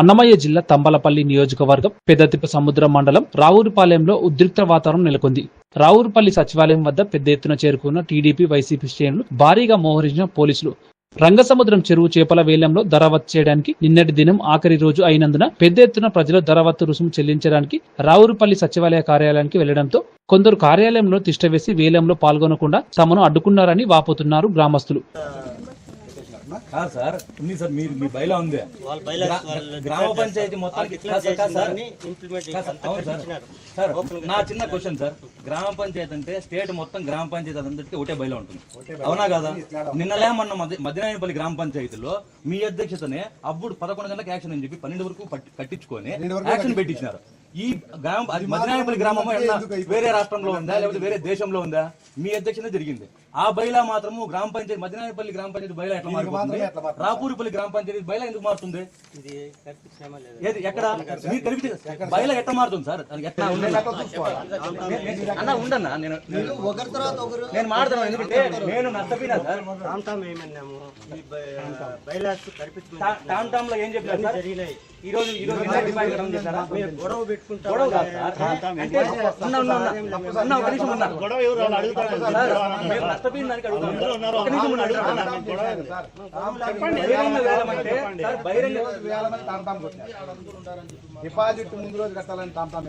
అన్నమయ్య జిల్లా తంబలపల్లి నియోజకవర్గం పెద్దతిప్ప సముద్ర మండలం రావూరుపాలెంలో ఉద్రిక్త వాతావరణం నెలకొంది. రావూరుపల్లి సచివాలయం వద్ద పెద్ద ఎత్తున చేరుకున్న టీడీపీ వైసీపీ శ్రేణులు భారీగా మోహరించిన పోలీసులు. రంగసముద్రం చెరువు చేపల వేలంలో ధరవత్తు చేయడానికి నిన్నటి దినం ఆఖరి రోజు అయినందున పెద్ద ఎత్తున ప్రజలు ధరవత్తు రుసుము చెల్లించడానికి రావూరుపల్లి సచివాలయ కార్యాలయానికి వెళ్ళడంతో కొందరు కార్యాలయంలో తిష్టవేసి వేలంలో పాల్గొనకుండా తమను అడ్డుకున్నారని వాపోతున్నారు గ్రామస్తులు. కాదు సార్ ఉంది సార్ మీరు మీ బయలా ఉంది. గ్రామ పంచాయతీ మొత్తానికి సార్, నా చిన్న క్వశ్చన్ సార్. గ్రామ పంచాయతీ అంటే స్టేట్ మొత్తం గ్రామ పంచాయతీ అందరికీ ఒకటే బయలు ఉంటుంది. అవునా కదా? నిన్నలే మొన్న మధ్య- మధ్యనాయనపల్లి గ్రామ పంచాయతీలో మీ అధ్యక్షతనే అప్పుడు పదకొండు గంటలకు యాక్షన్ అని చెప్పి పన్నెండు వరకు కట్టించుకొని యాక్షన్ పెట్టించినారు. ఈ గ్రామ అది మధ్యనాయనపల్లి గ్రామం వేరే రాష్ట్రంలో ఉందా? లేకపోతే వేరే దేశంలో ఉందా? మీ అధ్యక్షత జరిగింది. ఆ బైలా మాత్రము గ్రామ పంచాయతీ మధ్యనాయనపల్లి గ్రామ పంచాయతీ బైలా ఎట్లా మారుతుంది? రాపూరిపల్లి గ్రామ పంచాయతీ బైలా ఎందుకు మారుతుంది? ఇది ఏది? ఎక్కడ? మీరు కలిపితే బయట ఎట్లా మారుతుంది సార్? ఎట్లా అన్న ఉండన్నా? నేను నేను నేను మాట్లాడుతున్నాను ఎందుకంటే నేను నష్టపోయినా సార్. టామ్ ఈ బైలాస్ కల్పించమని టా- టామ్ టామ్లో ఏం చెప్పారు సార్? జరిగినాయి. ఈ రోజు ఈ రోజు గొడవ పెట్టుకుంటాం గొడవ కాదు సార్. అంటే ఉన్నా, ఉన్నా, ఉన్నా. అన్న, ఒక నిమిషం ఉన్నా. సార్, మేము నష్టపోయిన దానికి బహిరంగ డిపాజిట్ ముందు రోజు కట్టాలని తాంతాం.